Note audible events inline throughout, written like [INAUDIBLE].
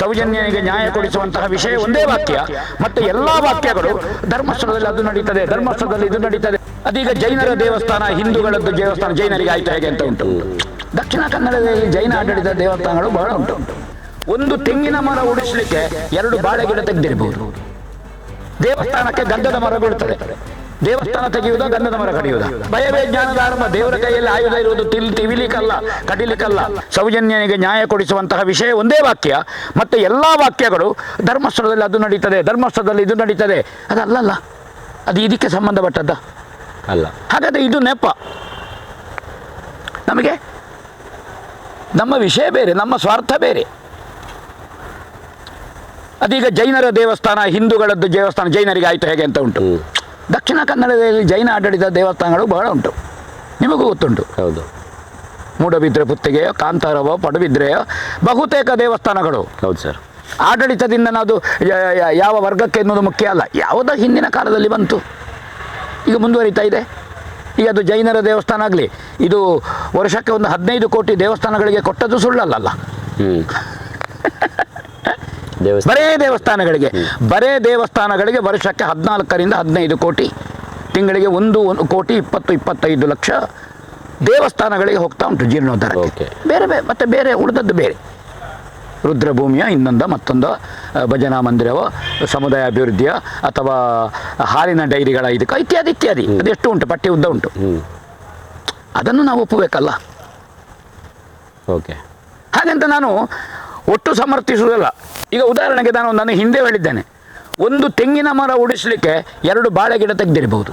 ಸೌಜನ್ಯನಿಗೆ ನ್ಯಾಯ ಕೊಡಿಸುವಂತಹ ವಿಷಯ ಒಂದೇ ವಾಕ್ಯ, ಮತ್ತೆ ಎಲ್ಲಾ ವಾಕ್ಯಗಳು ಧರ್ಮಸ್ಥಳದಲ್ಲಿ ಅದು ನಡೀತದೆ, ಧರ್ಮಸ್ಥಳದಲ್ಲಿ ಇದು ನಡೀತದೆ. ಅದೀಗ ಜೈನರ ದೇವಸ್ಥಾನ, ಹಿಂದೂಗಳದ್ದು ದೇವಸ್ಥಾನ, ಜೈನರಿಗೆ ಆಯ್ತು ಹೇಗೆ ಅಂತ ಉಂಟು. ದಕ್ಷಿಣ ಕನ್ನಡದಲ್ಲಿ ಜೈನ ಆಡಳಿತ ದೇವಸ್ಥಾನಗಳು ಬಹಳ ಉಂಟು. ಒಂದು ತೆಂಗಿನ ಮರ ಉಡಿಸ್ಲಿಕ್ಕೆ ಎರಡು ಬಾಳೆ ಗಿಡ ತೆಗೆದಿರಬಹುದು ದೇವಸ್ಥಾನಕ್ಕೆ ಗಂಧದ ಮರ ಬೀಳ್ತದೆ. ದೇವಸ್ಥಾನ ತೆಗೆಯುವುದ ಗಂಧದ ಮರ ಕಡಿಯುವುದ? ಭಯವೇ ಜ್ಞಾನದ ಆರಂಭ ದೇವರ ಕೈಯಲ್ಲಿ ಆಯುಧ ಇರುವುದು ತಿಲ್ ತಿವಿಲಿಕ್ಕಲ್ಲ ಕಡಿಲಿಕ್ಕಲ್ಲ ಸೌಜನ್ಯನಿಗೆ ನ್ಯಾಯ ಕೊಡಿಸುವಂತಹ ವಿಷಯ ಒಂದೇ ವಾಕ್ಯ ಮತ್ತೆ ಎಲ್ಲ ವಾಕ್ಯಗಳು ಧರ್ಮಸ್ಥಳದಲ್ಲಿ ಅದು ನಡೀತದೆ ಧರ್ಮಸ್ಥಳದಲ್ಲಿ ಇದು ನಡೀತದೆ. ಅದಲ್ಲಲ್ಲ ಅದು ಇದಕ್ಕೆ ಸಂಬಂಧಪಟ್ಟದ್ದ? ಅಲ್ಲ. ಹಾಗಾದ್ರೆ ಇದು ನೆಪ. ನಮಗೆ ನಮ್ಮ ವಿಷಯ ಬೇರೆ ನಮ್ಮ ಸ್ವಾರ್ಥ ಬೇರೆ. ಅದೀಗ ಜೈನರ ದೇವಸ್ಥಾನ ಹಿಂದೂಗಳದ್ದು ದೇವಸ್ಥಾನ ಜೈನರಿಗೆ ಆಯಿತು ಹೇಗೆ ಅಂತ ಉಂಟು. ದಕ್ಷಿಣ ಕನ್ನಡದಲ್ಲಿ ಜೈನ ಆಡಳಿತ ದೇವಸ್ಥಾನಗಳು ಬಹಳ ಉಂಟು. ನಿಮಗೂ ಗೊತ್ತುಂಟು. ಹೌದು. ಮೂಡಬಿದ್ರೆ ಪುತ್ತಿಗೆಯೋ ಕಾಂತಾರವೋ ಪಡುಬಿದ್ರೆಯೋ ಬಹುತೇಕ ದೇವಸ್ಥಾನಗಳು. ಹೌದು ಸರ್. ಆಡಳಿತದಿಂದ ಯ- ಯಾವ ವರ್ಗಕ್ಕೆ ಎನ್ನುವುದು ಮುಖ್ಯ ಅಲ್ಲ. ಯಾವುದೋ ಹಿಂದಿನ ಕಾಲದಲ್ಲಿ ಬಂತು. ಈಗ ಮುಂದುವರಿತಾ ಇದೆ. ಈಗ ಅದು ಜೈನರ ದೇವಸ್ಥಾನ ಆಗಲಿ ಇದು ವರ್ಷಕ್ಕೆ ಒಂದು ಹದಿನೈದು ಕೋಟಿ ದೇವಸ್ಥಾನಗಳಿಗೆ ಕೊಟ್ಟದ್ದು ಸುಳ್ಳಲ್ಲ ದೇವಸ್ಥಾನ [LAUGHS] ಬರೇ ದೇವಸ್ಥಾನಗಳಿಗೆ. ಬರೇ ದೇವಸ್ಥಾನಗಳಿಗೆ ವರ್ಷಕ್ಕೆ ಹದಿನಾಲ್ಕರಿಂದ ಹದಿನೈದು ಕೋಟಿ. ತಿಂಗಳಿಗೆ ಒಂದು ಒಂದು ಕೋಟಿ ಇಪ್ಪತ್ತು ಇಪ್ಪತ್ತೈದು ಲಕ್ಷ ದೇವಸ್ಥಾನಗಳಿಗೆ ಹೋಗ್ತಾ ಉಂಟು ಜೀರ್ಣೋದ್ಧಾರ. ಬೇರೆ ಬೇರೆ ಮತ್ತೆ ಬೇರೆ ಉಳಿದದ್ದು ಬೇರೆ. ರುದ್ರಭೂಮಿಯ ಇನ್ನೊಂದು ಮತ್ತೊಂದು ಭಜನಾ ಮಂದಿರವೋ ಸಮುದಾಯ ಅಭಿವೃದ್ಧಿಯ ಅಥವಾ ಹಾಲಿನ ಡೈರಿಗಳ ಇದಕ್ಕೆ ಇತ್ಯಾದಿ ಇತ್ಯಾದಿ. ಅದೆಷ್ಟು ಉಂಟು? ಪಟ್ಟಿ ಉದ್ದ ಉಂಟು. ಅದನ್ನು ನಾವು ಒಪ್ಪಬೇಕಲ್ಲ? ಓಕೆ. ಹಾಗೆಂತ ನಾನು ಒಟ್ಟು ಸಮರ್ಥಿಸುವುದಲ್ಲ. ಈಗ ಉದಾಹರಣೆಗೆ ನಾನು ನಾನು ಹಿಂದೆ ಹೇಳಿದ್ದೇನೆ ಒಂದು ತೆಂಗಿನ ಮರ ಉಡಿಸಲಿಕ್ಕೆ ಎರಡು ಬಾಳೆ ಗಿಡ ತೆಗೆದಿರಬಹುದು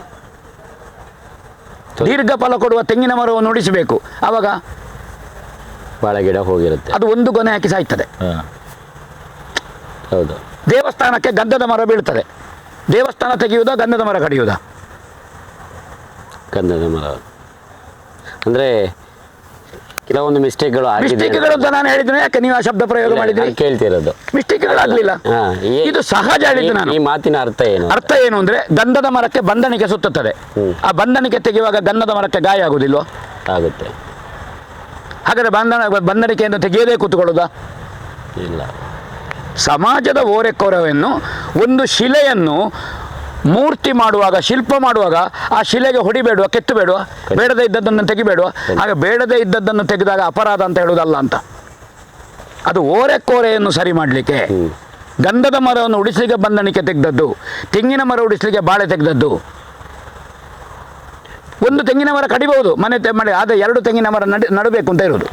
ದೀರ್ಘ ಫಲ ಕೊಡುವ ತೆಂಗಿನ ಮರವನ್ನು ಉಡಿಸಬೇಕು. ಆವಾಗ ಬಾಳೆ ಗಿಡ ಹೋಗಿರುತ್ತೆ. ಅದು ಒಂದು ಗೊನೆ ಹಾಕಿ ಸಾಯ್ತದೆ. ಹೌದು. ದೇವಸ್ಥಾನಕ್ಕೆ ಗಂಧದ ಮರ ಬೀಳ್ತದೆ. ದೇವಸ್ಥಾನ ತೆಗೆಯುವುದಾ ಗಂಧದ ಮರ ಕಡಿಯುವುದಾ? ಗಂಧದ ಮರ. ಅಂದ್ರೆ ಕೆಲವೊಂದು ಮಿಸ್ಟೇಕ್ಗಳು ಆಗಿದೆ ಮಿಸ್ಟೇಕ್ಗಳು ಅಂತ ನಾನು ಹೇಳಿದ್ದೇನೆ ಯಾಕೆ ನೀವು ಆ ಶಬ್ದ ಪ್ರಯೋಗ ಮಾಡಿದ್ರಿ ಕೇಳ್ತಿರೋದು. ಮಿಸ್ಟೇಕ್ಗಳು ಆಗ್ಲಿಲ್ಲ. ಇದು ಸಹಜ ಹೇಳಿದ್ದು ನಾನು. ಈ ಮಾತಿನ ಅರ್ಥ ಏನು ಅರ್ಥ ಏನು ಅಂದ್ರೆ ಗಂಧದ ಮರಕ್ಕೆ ಬಂಧನಿಕೆ ಸುತ್ತುತ್ತದೆ. ಆ ಬಂಧನಿಕೆ ತೆಗೆಯುವಾಗ ಗಂಧದ ಮರಕ್ಕೆ ಗಾಯ ಆಗುದಿಲ್ವೋ? ಆಗುತ್ತೆ. ಹಾಗಾದ್ರೆ ಬಂಧನ ಬಂಧನಿಕೆಯನ್ನು ತೆಗೆಯದೇ ಕೂತ್ಕೊಳ್ಳೋದಾ? ಇಲ್ಲ. ಸಮಾಜದ ಓರೆಕೋರವನ್ನು ಒಂದು ಶಿಲೆಯನ್ನು ಮೂರ್ತಿ ಮಾಡುವಾಗ ಶಿಲ್ಪ ಮಾಡುವಾಗ ಆ ಶಿಲೆಗೆ ಹೊಡಿಬೇಡುವ ಕೆತ್ತು ಬೇಡುವ ಬೇಡದೇ ಇದ್ದದ್ದನ್ನು ತೆಗಿಬೇಡುವ. ಆಗ ಬೇಡದೇ ಇದ್ದದ್ದನ್ನು ತೆಗೆದಾಗ ಅಪರಾಧ ಅಂತ ಹೇಳುವುದಲ್ಲ ಅಂತ. ಅದು ಓರೆಕೋರೆಯನ್ನು ಸರಿ ಮಾಡಲಿಕ್ಕೆ. ಗಂಧದ ಮರವನ್ನು ಉಡಿಸಲಿಕ್ಕೆ ಬಂಧನಿಕೆ ತೆಗೆದದ್ದು ತೆಂಗಿನ ಮರ ಉಡಿಸಲಿಕ್ಕೆ ಬಾಳೆ ತೆಗೆದದ್ದು. ಒಂದು ತೆಂಗಿನ ಮರ ಕಡಿಬಹುದು ಮನೆ ತೆ- ಮಾಡಿ ಆದರೆ ಎರಡು ತೆಂಗಿನ ಮರ ನಡಿ ನಡಬೇಕು ಅಂತ ಇರೋದು.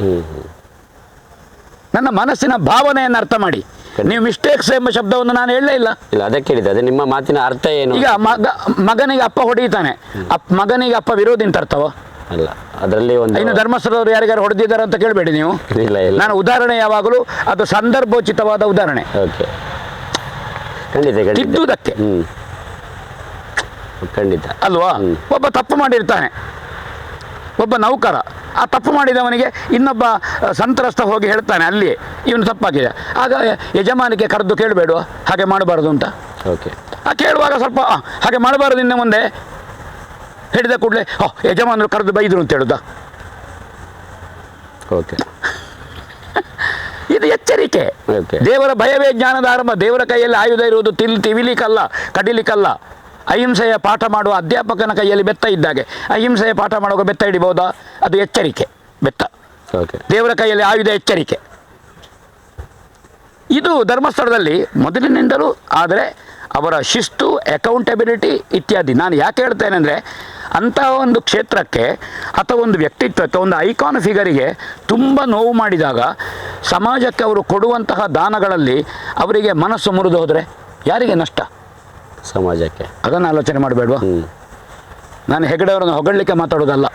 ನನ್ನ ಮನಸ್ಸಿನ ಭಾವನೆಯನ್ನು ಅರ್ಥ ಮಾಡಿ. ನೀವು ಮಿಸ್ಟೇಕ್ಸ್ ಎಂಬ ಶಬ್ದವನ್ನು ನಾನು ಹೇಳಲೇ ಇಲ್ಲ. ಇಲ್ಲ ಅದಕ್ಕೆ ಹೇಳಿದೆ ಅದೇ ನಿಮ್ಮ ಮಾತಿನ ಅರ್ಥ ಏನು? ಈಗ ಮಗ ಮಗನಿಗೆ ಅಪ್ಪ ಹೊಡಿತಾನೆ ಅಪ್ಪ ಮಗನಿಗೆ ಅಪ್ಪ ವಿರೋಧಿ ಅಂತ ಅರ್ಥವ ಅಲ್ಲ ಅದರಲ್ಲಿ ಒಂದು ಇನ್ನು ಧರ್ಮಸ್ಥಳದವರು ಯಾರಿಗಾರು ಹೊಡೆದಿದ್ದಾರೆ ಅಂತ ಕೇಳಬೇಡಿ ನೀವು. ಇಲ್ಲ ಇಲ್ಲ. ನಾನು ಉದಾಹರಣೆ ಯಾವಾಗಲೂ ಅದು ಸಂದರ್ಭೋಚಿತವಾದ ಉದಾಹರಣೆ. ಓಕೆ. ಖಂಡಿತ ಖಂಡಿತ. ತಿದ್ದುವುದಕ್ಕೆ ಹ್ಞೂ ಖಂಡಿತ. ಅಲ್ವಾ. ಒಬ್ಬ ತಪ್ಪು ಮಾಡಿರ್ತಾನೆ. ಒಬ್ಬ ನೌಕರ ಆ ತಪ್ಪು ಮಾಡಿದವನಿಗೆ ಇನ್ನೊಬ್ಬ ಸಂತ್ರಸ್ತ ಹೋಗಿ ಹೇಳ್ತಾನೆ ಅಲ್ಲಿ ಇವನು ತಪ್ಪಾಗಿದೆ. ಆಗ ಯಜಮಾನಿಗೆ ಕರೆದು ಕೇಳಬೇಡುವ ಹಾಗೆ ಮಾಡಬಾರ್ದು ಅಂತ. ಓಕೆ. ಆ ಕೇಳುವಾಗ ಸ್ವಲ್ಪ ಹಾಗೆ ಮಾಡಬಾರದು ಇನ್ನು ಮುಂದೆ. ಹಿಡಿದ ಕೂಡಲೇ ಓ ಯಜಮಾನರು ಕರೆದು ಬೈದರು ಅಂತ ಹೇಳುದ? ಓಕೆ. ಇದು ಎಚ್ಚರಿಕೆ. ಓಕೆ. ದೇವರ ಭಯವೇ ಜ್ಞಾನದ ಆರಂಭ. ದೇವರ ಕೈಯಲ್ಲಿ ಆಯುಧ ಇರುವುದು ತಿಲ್ ತಿವಿಲಿಕ್ಕಲ್ಲ ಕಡಿಲಿಕ್ಕಲ್ಲ ಅಹಿಂಸೆಯ ಪಾಠ ಮಾಡುವ ಅಧ್ಯಾಪಕನ ಕೈಯಲ್ಲಿ ಬೆತ್ತ ಇದ್ದಾಗೆ ಅಹಿಂಸೆಯ ಪಾಠ ಮಾಡುವಾಗ ಬೆತ್ತ ಹಿಡಿಬಹುದಾ? ಅದು ಎಚ್ಚರಿಕೆ ಬೆತ್ತ. ಓಕೆ ದೇವರ ಕೈಯಲ್ಲಿ ಆಯುಧ ಎಚ್ಚರಿಕೆ. ಇದು ಧರ್ಮಸ್ಥಳದಲ್ಲಿ ಮೊದಲಿನಿಂದಲೂ ಆದರೆ ಅವರ ಶಿಸ್ತು ಅಕೌಂಟಬಿಲಿಟಿ ಇತ್ಯಾದಿ. ನಾನು ಯಾಕೆ ಹೇಳ್ತೇನೆ ಅಂದರೆ ಅಂತಹ ಒಂದು ಕ್ಷೇತ್ರಕ್ಕೆ ಅಥವಾ ಒಂದು ವ್ಯಕ್ತಿತ್ವಕ್ಕೆ ಒಂದು ಐಕಾನ್ ಫಿಗರಿಗೆ ತುಂಬ ನೋವು ಮಾಡಿದಾಗ ಸಮಾಜಕ್ಕೆ ಅವರು ಕೊಡುವಂತಹ ದಾನಗಳಲ್ಲಿ ಅವರಿಗೆ ಮನಸ್ಸು ಮುರಿದು ಹೋದರೆ ಯಾರಿಗೆ ನಷ್ಟ? ಸಮಾಜಕ್ಕೆ. ಅದನ್ನು ಆಲೋಚನೆ ಮಾಡಬೇಡುವ? ನಾನು ಹೆಗಡೆಯವರನ್ನು ಹೊಗಳಲಿಕ್ಕೆ ಮಾತಾಡೋದಲ್ಲ.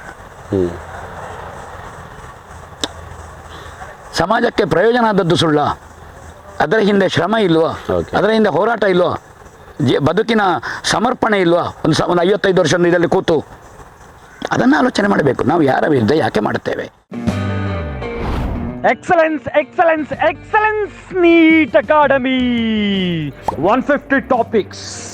ಸಮಾಜಕ್ಕೆ ಪ್ರಯೋಜನ ಆದದ್ದು ಸುಳ್ಳ. ಅದರ ಹಿಂದೆ ಶ್ರಮ ಇಲ್ವಾ? ಅದರ ಹಿಂದೆ ಹೋರಾಟ ಇಲ್ವಾ? ಜಿ ಬದುಕಿನ ಸಮರ್ಪಣೆ ಇಲ್ವಾ? ಒಂದು ಸ ಒಂದು ಐವತ್ತೈದು ವರ್ಷ ಇದರಲ್ಲಿ ಕೂತು. ಅದನ್ನು ಆಲೋಚನೆ ಮಾಡಬೇಕು. ನಾವು ಯಾರ ವಿರುದ್ಧ ಯಾಕೆ ಮಾಡುತ್ತೇವೆ? Excellence, excellence, excellence, NEET Academy. 150 topics,